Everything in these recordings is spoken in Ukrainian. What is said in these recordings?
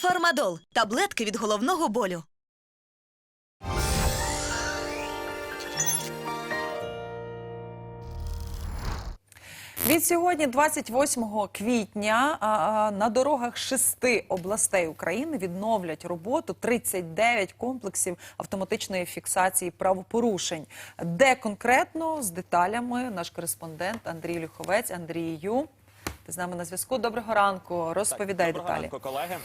Фармадол таблетки від головного болю. Від сьогодні, 28 квітня, на дорогах шести областей України відновлять роботу 39 комплексів автоматичної фіксації правопорушень. Де конкретно з деталями наш кореспондент Андрій Люховець. Андрію, ти з нами на зв'язку. Доброго ранку. Розповідай Доброго деталі. ранку, колеги.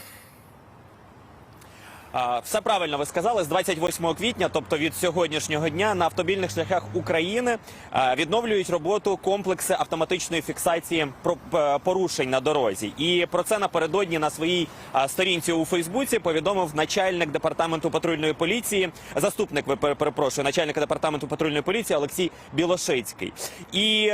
Все правильно ви сказали з 28 квітня, тобто від сьогоднішнього дня, на автобільних шляхах України е, відновлюють роботу комплекси автоматичної фіксації е, порушень на дорозі. І про це напередодні на своїй е, сторінці у Фейсбуці повідомив начальник департаменту патрульної поліції, заступник ви перепрошую, начальника департаменту патрульної поліції Олексій Білошицький. І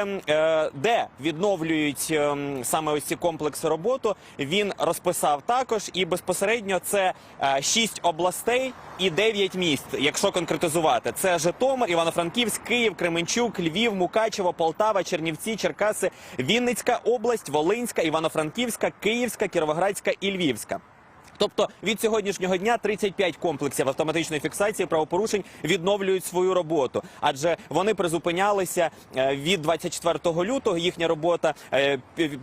де відновлюють ем, саме ось ці комплекси роботу, він розписав також і безпосередньо це шість. 6 областей і дев'ять міст, якщо конкретизувати, це Житомир, Івано-Франківськ, Київ, Кременчук, Львів, Мукачево, Полтава, Чернівці, Черкаси, Вінницька область, Волинська, Івано-Франківська, Київська, Кіровоградська і Львівська. Тобто від сьогоднішнього дня 35 комплексів автоматичної фіксації правопорушень відновлюють свою роботу, адже вони призупинялися е, від 24 лютого. Їхня робота е,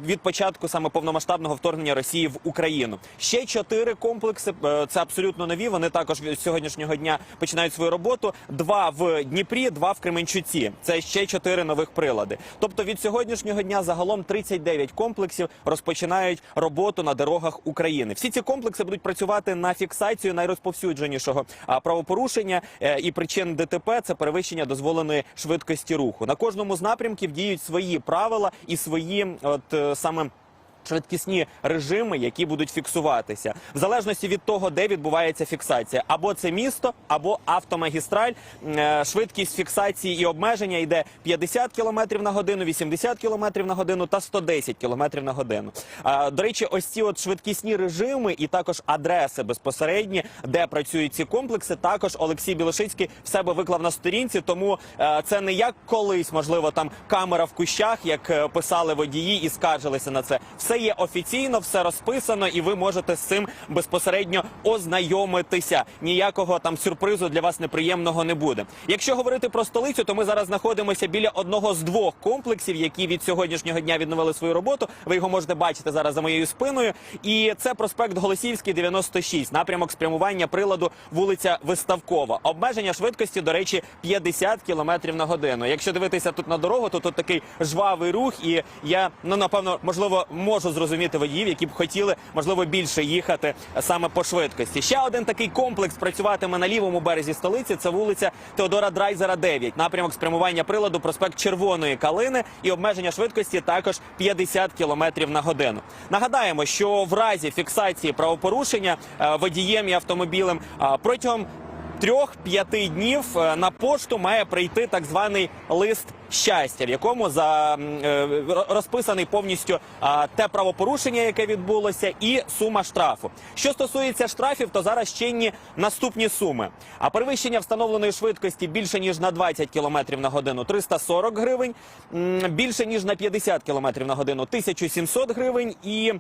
від початку саме повномасштабного вторгнення Росії в Україну. Ще чотири комплекси е, це абсолютно нові. Вони також від сьогоднішнього дня починають свою роботу. Два в Дніпрі, два в Кременчуці. Це ще чотири нових прилади. Тобто від сьогоднішнього дня загалом 39 комплексів розпочинають роботу на дорогах України. Всі ці комплекси будуть працювати на фіксацію найрозповсюдженішого правопорушення е, і причин ДТП це перевищення дозволеної швидкості руху. На кожному з напрямків діють свої правила і свої, от е, саме. Швидкісні режими, які будуть фіксуватися, в залежності від того, де відбувається фіксація, або це місто, або автомагістраль. Е, Швидкість фіксації і обмеження йде 50 км на годину, 80 км на годину та 110 км на годину. До речі, ось ці от швидкісні режими і також адреси безпосередні, де працюють ці комплекси. Також Олексій Білошицький в себе виклав на сторінці. Тому е, це не як колись, можливо, там камера в кущах, як е, писали водії і скаржилися на це. Все є офіційно, все розписано, і ви можете з цим безпосередньо ознайомитися. Ніякого там сюрпризу для вас неприємного не буде. Якщо говорити про столицю, то ми зараз знаходимося біля одного з двох комплексів, які від сьогоднішнього дня відновили свою роботу. Ви його можете бачити зараз за моєю спиною. І це проспект Голосіївський, 96, напрямок спрямування приладу вулиця Виставкова. Обмеження швидкості, до речі, 50 км на годину. Якщо дивитися тут на дорогу, то тут такий жвавий рух, і я ну напевно можливо можу зрозуміти водіїв, які б хотіли можливо більше їхати саме по швидкості. Ще один такий комплекс працюватиме на лівому березі столиці. Це вулиця Теодора Драйзера, 9. Напрямок спрямування приладу проспект Червоної Калини і обмеження швидкості також 50 км на годину. Нагадаємо, що в разі фіксації правопорушення е, водієм і автомобілем е, протягом трьох-п'яти днів е, на пошту має прийти так званий лист щастя, в якому за е, ро- розписаний повністю те правопорушення, яке відбулося, і сума штрафу. Що стосується штрафів, то зараз чинні наступні суми. А перевищення встановленої швидкості більше ніж на 20 км на годину 340 гривень, більше ніж на 50 км на годину 1700 гривень і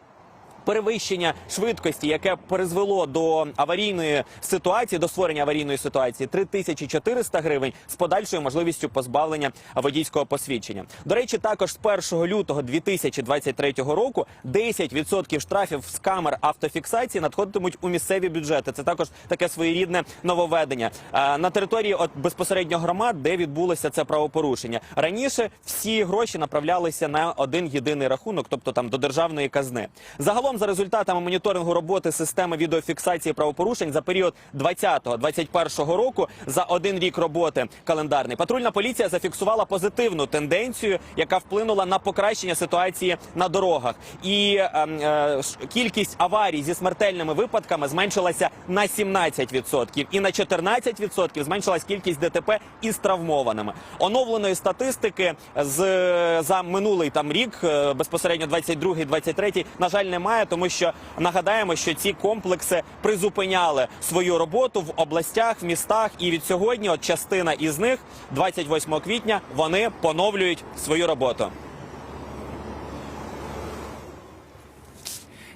перевищення швидкості, яке призвело до аварійної ситуації, до створення аварійної ситуації 3400 гривень з подальшою можливістю позбавлення водійського посвідчення. До речі, також з 1 лютого 2023 року 10% штрафів з камер автофіксації надходитимуть у місцеві бюджети. Це також таке своєрідне нововведення Е, на території от безпосередньо громад, де відбулося це правопорушення. Раніше всі гроші направлялися на один єдиний рахунок, тобто там до державної казни. Загалом, за результатами моніторингу роботи системи відеофіксації правопорушень за період 20-21 року, за один рік роботи календарний, патрульна поліція зафіксувала позитивну тенденцію, яка вплинула на покращення ситуації на дорогах. І ем, е, кількість аварій зі смертельними випадками зменшилася на 17% і на 14% зменшилась кількість ДТП із травмованими. Оновленої статистики з за минулий там рік, е, безпосередньо 22-23, на жаль, немає, тому що нагадаємо, що ці комплекси призупиняли свою роботу в областях, в містах, і від сьогодні, от частина із них, 28 квітня, вони поновлюють свою роботу.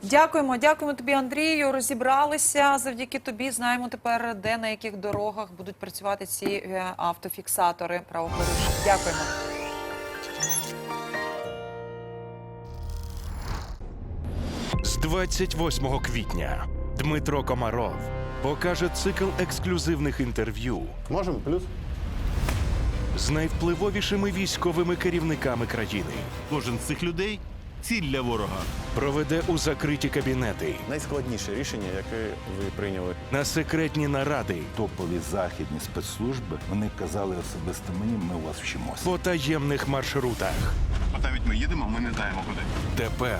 Дякуємо, дякуємо тобі, Андрію. Розібралися завдяки тобі. Знаємо тепер, де на яких дорогах будуть працювати ці е, автофіксатори правопорушень. Дякуємо. З 28 квітня Дмитро Комаров покаже цикл ексклюзивних інтерв'ю Можемо плюс? з найвпливовішими військовими керівниками країни. Кожен з цих людей ціль для ворога. Проведе у закриті кабінети Найскладніше рішення, яке ви прийняли. на секретні наради топові західні спецслужби вони казали особисто мені, ми у вас вчимося. по таємних маршрутах. А навіть ми їдемо, ми не знаємо куди. Тепер